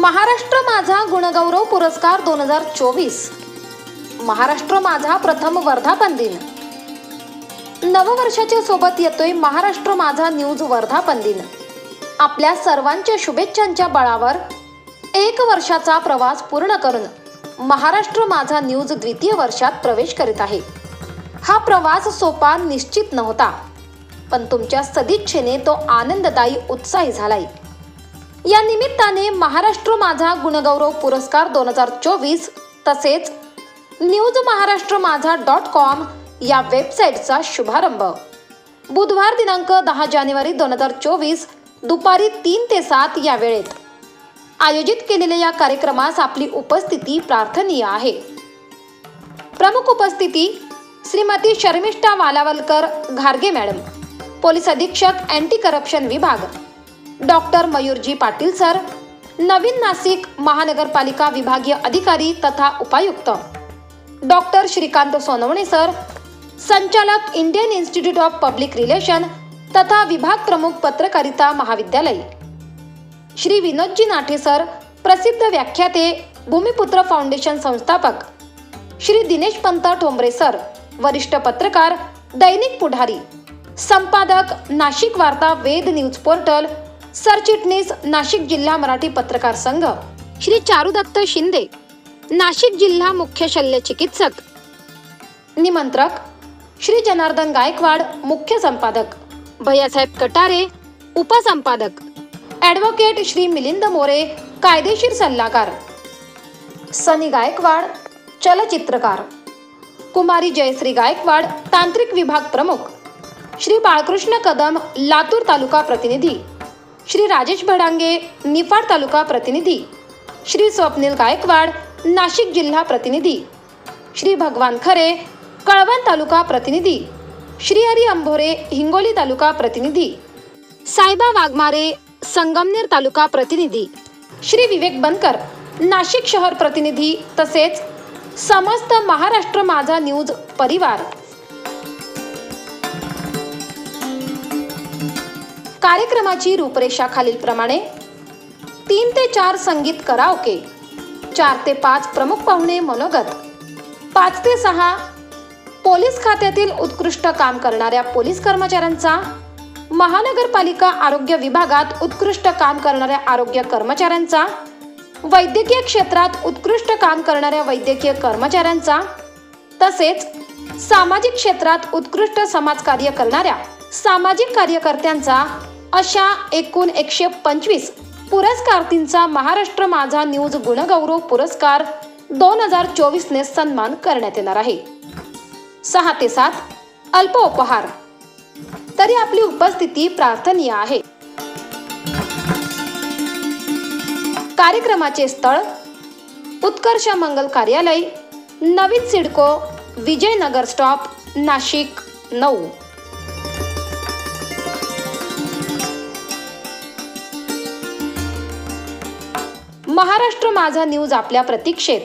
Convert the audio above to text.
महाराष्ट्र माझा गुणगौरव पुरस्कार दोन हजार चोवीस. महाराष्ट्र माझा प्रथम वर्धापन दिन. नववर्षाच्या सोबत येतोय महाराष्ट्र माझा न्यूज वर्धापन दिन. आपल्या सर्वांच्या शुभेच्छांच्या बळावर एक वर्षाचा प्रवास पूर्ण करून महाराष्ट्र माझा न्यूज द्वितीय वर्षात प्रवेश करीत आहे. हा प्रवास सोपा निश्चित नव्हता पण तुमच्या सदिच्छेने तो आनंददायी उत्साही झालाय. या निमित्ताने महाराष्ट्र माझा गुणगौरव पुरस्कार दोन हजार चोवीस तसेच न्यूज महाराष्ट्र माझा डॉट कॉम या वेबसाईटचा शुभारंभ. बुधवार दिनांक दहा जानेवारी दोन हजार चोवीस दुपारी तीन ते सात या वेळेत. आयोजित केलेल्या या कार्यक्रमास आपली उपस्थिती प्रार्थनीय आहे. प्रमुख उपस्थिती श्रीमती शर्मिष्ठा वालावलकर घारगे मॅडम पोलीस अधीक्षक अँटी करप्शन विभाग. डॉक्टर मयूरजी पाटील सर नवीन नाशिक महानगरपालिका विभागीय अधिकारी तथा उपायुक्त. डॉक्टर श्रीकांत सोनवणे सर संचालक Indian institute of public relation तथा विभाग प्रमुख पत्रकारिता महाविद्यालय. श्री विनोदजी नाठे सर प्रसिद्ध व्याख्याते भूमिपुत्र फाउंडेशन संस्थापक. श्री दिनेश पंत ठोंबरे सर वरिष्ठ पत्रकार दैनिक पुढारी. संपादक नाशिक वार्ता वेद न्यूज पोर्टल सरचिटणीस नाशिक जिल्हा मराठी पत्रकार संघ. श्री चारुदत्त शिंदे नाशिक जिल्हा मुख्य शल्य चिकित्सक. निमंत्रक श्री जनार्दन गायकवाड मुख्य संपादक. भैयासाहेब कटारे उपसंपादक. ॲडव्होकेट श्री मिलिंद मोरे कायदेशीर सल्लागार. सनी गायकवाड चलचित्रकार. कुमारी जयश्री गायकवाड तांत्रिक विभाग प्रमुख. श्री बाळकृष्ण कदम लातूर तालुका प्रतिनिधी. श्री राजेश भडांगे निफाड तालुका प्रतिनिधी. श्री स्वप्नील गायकवाड नाशिक जिल्हा प्रतिनिधी. श्री भगवान खरे कळवण तालुका प्रतिनिधी. श्री हरी अंभोरे हिंगोली तालुका प्रतिनिधी. सायबा वाघमारे संगमनेर तालुका प्रतिनिधी. श्री विवेक बनकर नाशिक शहर प्रतिनिधी तसेच समस्त महाराष्ट्र माझा न्यूज परिवार. कार्यक्रमाची रूपरेषा खालीलप्रमाणे तीन ते चार संगीत कराओके. चार ते पाच प्रमुख पाहुणे मनोगत. पाच ते सहा पोलीस खात्यातील उत्कृष्ट काम करणाऱ्या पोलीस कर्मचाऱ्यांचा. महानगरपालिका आरोग्य विभागात उत्कृष्ट काम करणाऱ्या आरोग्य कर्मचाऱ्यांचा. वैद्यकीय क्षेत्रात उत्कृष्ट काम करणाऱ्या वैद्यकीय कर्मचाऱ्यांचा. तसेच सामाजिक क्षेत्रात उत्कृष्ट समाजकार्य करणाऱ्या सामाजिक कार्यकर्त्यांचा अशा एकूण एकशे पंचवीस पुरस्कारार्थींचा महाराष्ट्र माझा न्यूज गुणगौरव पुरस्कार दोन हजार चोवीसने सन्मान करण्यात येणार आहे. सहा ते सात अल्प उपहार तरी आपली उपस्थिती प्रार्थनीय आहे. कार्यक्रमाचे स्थळ उत्कर्ष मंगल कार्यालय नवीन सिडको विजयनगर स्टॉप नाशिक नऊ. महाराष्ट्र माझा न्यूज आपल्या प्रतीक्षेत.